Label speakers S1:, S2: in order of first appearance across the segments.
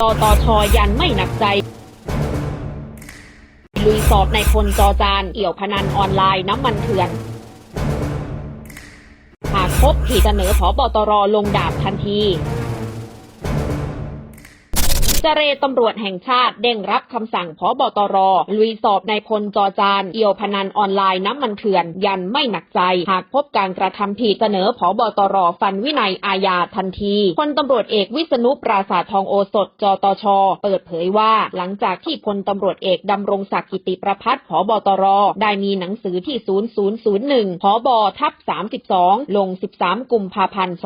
S1: ตตชยันไม่หนักใจ ลุยสอบในพลจอจานเอี่ยวพนันออนไลน์น้ำมันเถื่อน หากพบที่เสนอขอบตรลงดาบทันที เจรตำรวจแห่งชาติเด้งรับคำสั่งผอบตร ลุยสอบในพลจอจานเอี่ยวพนันออนไลน์น้ำมันเถื่อน ยันไม่หนักใจ หากพบการกระทำผิดเสนอผอบตรฟันวินัยอาญาทันทีพลตำรวจเอกวิษณุปราสาททองโอสถจตช เปิดเผยว่า หลังจากที่พลตำรวจเอกดำรงศักดิ์กิติประพัฒน์ผอบตร ได้มีหนังสือที่ 0001ผอบทับ32 ลง 13 กุมภาพันธ์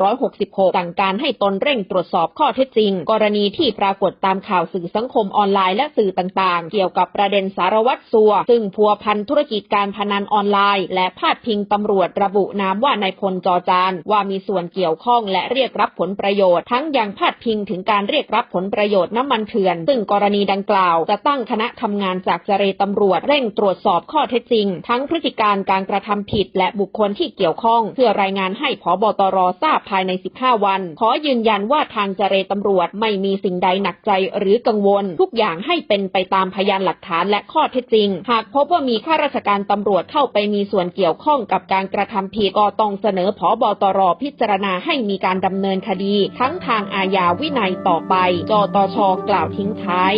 S1: 2566สั่งการให้ตนเร่งตรวจสอบข้อเท็จจริง กรณีที่ปรากฏตามข่าวสื่อสังคมออนไลน์และสื่อต่างๆ เกี่ยวกับประเด็นสารวัตรสัว ซึ่งพัวพันธุรกิจการพนันออนไลน์ และพาดพิงตำรวจระบุนามว่านายพลจอจานว่ามีส่วนเกี่ยวข้องและเรียกรับผลประโยชน์ ทั้งยังพาดพิงถึงการเรียกรับผลประโยชน์น้ำมันเถื่อน ซึ่งกรณีดังกล่าว จะตั้งคณะทำงานจากเจรตำรวจเร่งตรวจสอบข้อเท็จจริง ทั้งพฤติการการกระทำผิด และบุคคลที่เกี่ยวข้อง เพื่อรายงานให้ผบตรทราบภายใน 15 วัน ขอยืนยันว่าทางเจรตำรวจไม่มีสิ่งใดหนักใจหรือกังวล ทุกอย่างให้เป็นไปตามพยานหลักฐานและข้อเท็จจริง หากพบว่ามีข้าราชการตำรวจเข้าไปมีส่วนเกี่ยวข้องกับการกระทำผิดก็ต้องเสนอผบตรพิจารณาให้มีการดำเนินคดี ทั้งทางอาญาวินัยต่อไปจตชกล่าวทิ้งท้าย